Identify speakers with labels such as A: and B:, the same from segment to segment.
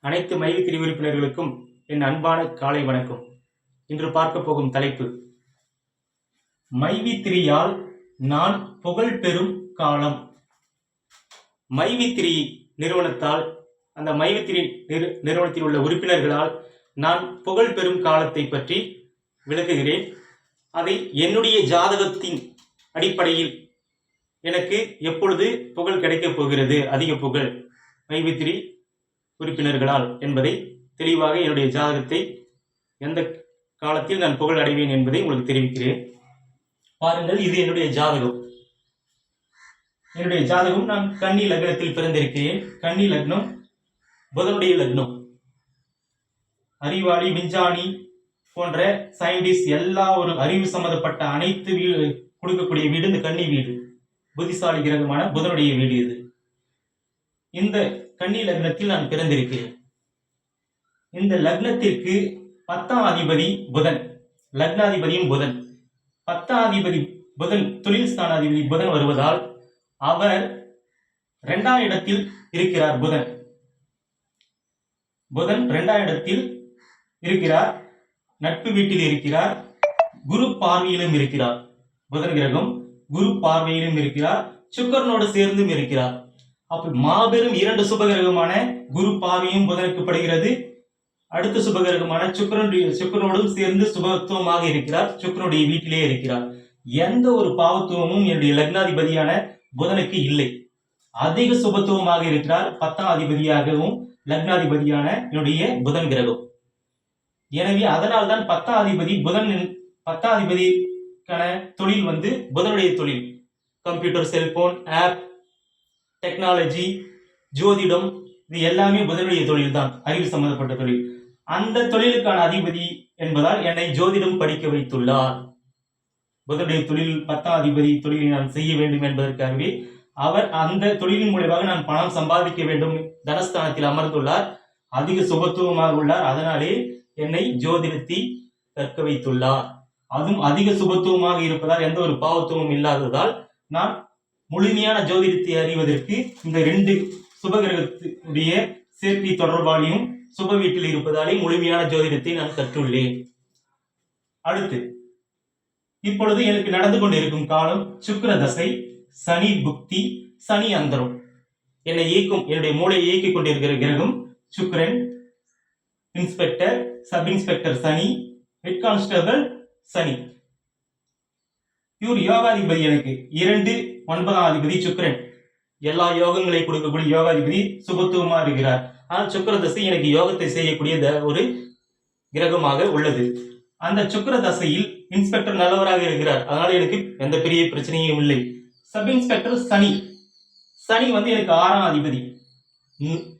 A: அனைத்து மைவித்திரி உறுப்பினர்களுக்கும் என் அன்பான காலை வணக்கம். இன்று பார்க்க போகும் தலைப்பு மைவித்திரியால் நான் புகழ் பெறும் காலம். மைவித்திரி நிறுவனத்தால் அந்த மைவித்திரி நிறு நிறுவனத்தில் உள்ள உறுப்பினர்களால் நான் புகழ் பெறும் காலத்தை பற்றி விளக்குகிறேன். அதை என்னுடைய ஜாதகத்தின் அடிப்படையில் எனக்கு எப்பொழுது புகழ் கிடைக்கப் போகிறது? அதிக புகழ். மைவித்திரி உறுப்பினர்களால் என்பதை தெளிவாக என்னுடைய ஜாதகத்தை எந்த காலத்தில் நான் புகழ் அடைவேன் என்பதை உங்களுக்கு தெரிவிக்கிறேன். பாருங்கள் இது என்னுடைய ஜாதகம். என்னுடைய ஜாதகம் நான் கன்னி லக்னத்தில் பிறந்திருக்கிறேன். கன்னி லக்னம் புதனுடைய லக்னம். அறிவாளி விஞ்ஞானி போன்ற சயின்டிஸ்ட் எல்லா ஒரு அறிவு சம்பந்தப்பட்ட அனைத்து வீடு கொடுக்கக்கூடிய வீடு இந்த கன்னி வீடு. புத்திசாலி கிரகமான புதனுடைய வீடு இது. இந்த கன்னி லக்னத்தில் நான் பிறந்திருக்கிறேன் இந்த லக்னத்திற்கு பத்தாம் அதிபதி புதன். லக்னாதிபதியும் புதன். பத்தாம் அதிபதி புதன் தொழில் ஸ்தானாதிபதி புதன் வருவதால் அவர் இரண்டாம் இடத்தில் இருக்கிறார் புதன். புதன் இரண்டாம் இடத்தில் இருக்கிறார் நட்பு வீட்டில் இருக்கிறார் குரு பார்வையிலும் இருக்கிறார். புதன் கிரகம் குரு பார்வையிலும் இருக்கிறார் சுக்கரனோடு சேர்ந்தும் இருக்கிறார். அப்ப மாபெரும் இரண்டு சுபகிரகமான குரு பார்வையும் புதனுக்குப்படுகிறது. அடுத்த சுபகிரகமான சுக்கரனுடைய சுக்கரனோடும் சேர்ந்து சுபத்துவமாக இருக்கிறார். சுக்கரனுடைய வீட்டிலே இருக்கிறார். எந்த ஒரு பாவத்துவமும் என்னுடைய லக்னாதிபதியான புதனுக்கு இல்லை. அதிக சுபத்துவமாக இருக்கிறார். பத்தாம் அதிபதியாகவும் லக்னாதிபதியான என்னுடைய புதன் கிரகம். எனவே அதனால் தான் பத்தாம் அதிபதி புதன் பத்தாம் அதிபதிக்கான தொழில் வந்து புதனுடைய தொழில். கம்ப்யூட்டர் செல்போன் ஆப் டெக்னாலஜி ஜோதிடம் இது எல்லாமே புதனுடைய தொழில் தான் அறிவு சம்பந்தப்பட்ட தொழில். அந்த தொழிலுக்கான அதிபதி என்பதால் என்னை ஜோதிடம் படிக்க வைத்துள்ளார். புதனுடைய தொழில் பத்தாம் அதிபதி தொழிலை நான் செய்ய வேண்டும் என்பதற்காகவே அவர் அந்த தொழிலின் மூலமாக நான் பணம் சம்பாதிக்க வேண்டும் தனஸ்தானத்தில் அமர்ந்துள்ளார் அதிக சுபத்துவமாக உள்ளார் அதனாலே என்னை ஜோதிடத்தை கற்க வைத்துள்ளார். அதுவும் அதிக சுபத்துவமாக இருப்பதால் எந்த ஒரு பாவத்துவமும் இல்லாததால் நான் முழுமையான ஜோதிடத்தை அறிவதற்கு இந்த ரெண்டு சுபகிரகத்துடைய சேர்க்கை தொடர்பாலையும் சுப வீட்டில் இருப்பதாலே முழுமையான ஜோதிடத்தை நான் கற்றுள்ளேன். அடுத்து இப்பொழுது எனக்கு நடந்து கொண்டிருக்கும் காலம் சுக்கர தசை சனி புக்தி சனி அந்தரம். என்னை இயக்கும் என்னுடைய மூளையை இயக்கிக் கொண்டிருக்கிற கிரகம் Sukran inspector sub inspector Shani head constable Shani. இவர் யோகாதிபதி எனக்கு இரண்டு ஒன்பதாம் அதிபதி சுக்கிரன். எல்லா யோகங்களை கொடுக்கக்கூடிய யோகாதிபதி சுபத்துவமா இருக்கிறார். ஆனால் சுக்கர தசை எனக்கு யோகத்தை செய்யக்கூடிய த- ஒரு கிரகமாக உள்ளது. அந்த சுக்கிர தசையில் இன்ஸ்பெக்டர் நல்லவராக இருக்கிறார். அதனால எனக்கு எந்த பெரிய பிரச்சனையும் இல்லை. சப் இன்ஸ்பெக்டர் சனி. சனி வந்து எனக்கு ஆறாம் அதிபதி.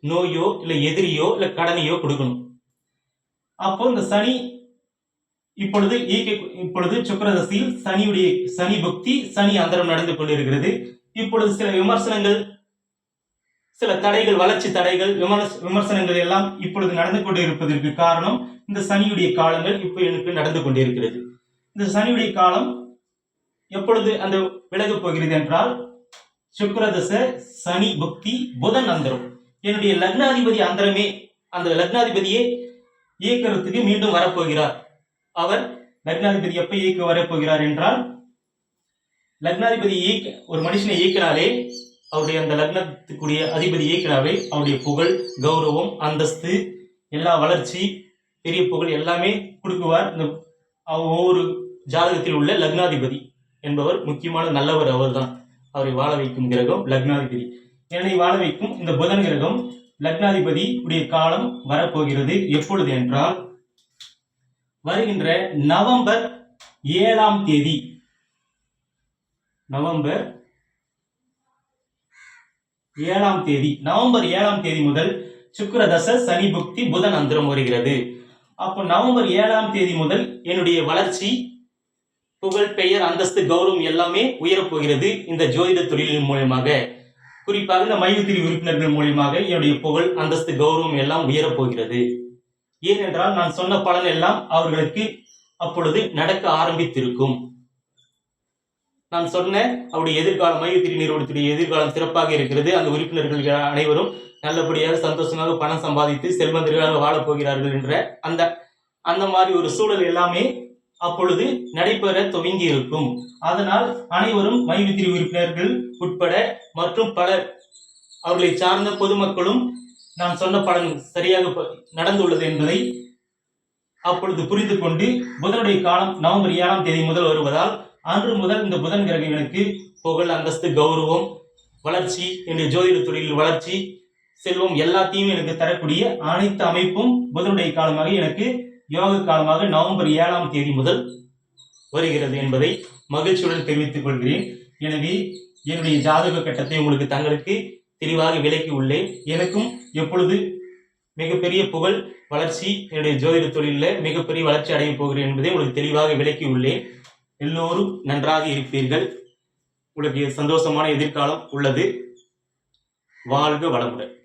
A: நோயோ இல்ல எதிரியோ இல்ல கடனையோ கொடுக்கணும். அப்போ இந்த சனி இப்பொழுது இப்பொழுது சுக்கிரதசையில் சனியுடைய சனி பக்தி சனி அந்தரம் நடந்து கொண்டிருக்கிறது. இப்பொழுது சில விமர்சனங்கள் சில தடைகள் வளர்ச்சி தடைகள் விமர்ச விமர்சனங்கள் எல்லாம் இப்பொழுது நடந்து கொண்டிருப்பதற்கு காரணம் இந்த சனியுடைய காலங்கள் இப்போ எனக்கு நடந்து கொண்டிருக்கிறது. இந்த சனியுடைய காலம் எப்பொழுது அந்த விலக போகிறது என்றால் சுக்கரதச சனி பக்தி புதன் அந்தரம். என்னுடைய லக்னாதிபதி அந்தரமே அந்த லக்னாதிபதியே இயக்கிறதுக்கு மீண்டும் வரப்போகிறார். அவர் லக்னாதிபதி எப்ப இயக்க வரப்போகிறார் என்றால் லக்னாதிபதி இயக்க ஒரு மனுஷனை இயக்கினாலே அவருடைய அந்த லக்னத்துக்குரிய அதிபதி இயக்கினாவே அவருடைய புகழ் கௌரவம் அந்தஸ்து எல்லா வளர்ச்சி பெரிய புகழ் எல்லாமே கொடுக்குவார். இந்த அவ- ஒவ்வொரு ஜாதகத்தில் உள்ள லக்னாதிபதி என்பவர் முக்கியமான நல்லவர் அவர்தான். அவரை வாழ வைக்கும் கிரகம் லக்னாதிபதி. என்னை வாழ வைக்கும் இந்த புதன் கிரகம் லக்னாதிபதி உடைய காலம் வரப்போகிறது. எப்பொழுது என்றால் வருகின்ற நவம்பர் ஏழாம் தேதி. நவம்பர் ஏழாம் தேதி. நவம்பர் ஏழாம் தேதி முதல் சுக்கரதச சனி புக்தி புதன் அந்தரம் வருகிறது. அப்போ நவம்பர் ஏழாம் தேதி முதல் என்னுடைய வளர்ச்சி புகழ் பெயர் அந்தஸ்து கௌரவம் எல்லாமே உயரப்போகிறது இந்த ஜோதிட தொழிலின் மூலியமாக. குறிப்பாக இந்த மையத்திரி உறுப்பினர்கள் மூலியமாக என்னுடைய புகழ் அந்தஸ்து கௌரவம் எல்லாம் உயரப் போகிறது ஏனென்றால் நான் சொன்ன பலன் எல்லாம் அவர்களுக்கு அப்பொழுது நடக்க ஆரம்பித்திருக்கும். நான் சொன்ன அவருடைய எதிர்காலம் மையத்திரி நிறுவனத்துடைய எதிர்காலம் சிறப்பாக இருக்கிறது. அந்த உறுப்பினர்கள் அனைவரும் நல்லபடியாக சந்தோஷமாக பணம் சம்பாதித்து செல்வந்தர்களாக வாழப் போகிறார்கள் என்ற அந்த அந்த மாதிரி ஒரு சூழல் எல்லாமே அப்பொழுது நடைபெற துவங்கி இருக்கும். அதனால் அனைவரும் மைவித்திரி உறுப்பினர்கள் உட்பட மற்றும் பலர் அவர்களை சார்ந்த பொதுமக்களும் நான் சொன்ன பலன் சரியாக நடந்துள்ளது என்பதை அப்பொழுது புரிந்து கொண்டு புதனுடைய காலம் நவம்பர் ஏழாம் தேதி முதல் வருவதால் அன்று முதல் இந்த புதன் கிரகங்களுக்கு எனக்கு புகழ் அந்தஸ்து கௌரவம் வளர்ச்சி என்னுடைய ஜோதிட துறையில் வளர்ச்சி செல்வம் எல்லாத்தையும் எனக்கு தரக்கூடிய அனைத்து அமைப்பும் புதனுடைய காலமாக எனக்கு யோக காலமாக நவம்பர் ஏழாம் தேதி முதல் வருகிறது என்பதை மகிழ்ச்சியுடன் தெரிவித்துக் கொள்கிறேன். எனவே என்னுடைய ஜாதக கட்டத்தை உங்களுக்கு தங்களுக்கு தெளிவாக விலக்கி உள்ளேன். எனக்கும் எப்பொழுது மிகப்பெரிய புகழ் வளர்ச்சி என்னுடைய ஜோதிட தொழிலில் மிகப்பெரிய வளர்ச்சி அடையப் போகிறேன் என்பதை உங்களுக்கு தெளிவாக விலக்கி உள்ளேன். எல்லோரும் நன்றாக இருப்பீர்கள். உங்களுக்கு சந்தோஷமான எதிர்காலம் உள்ளது. வாழ்க வளமுடன்.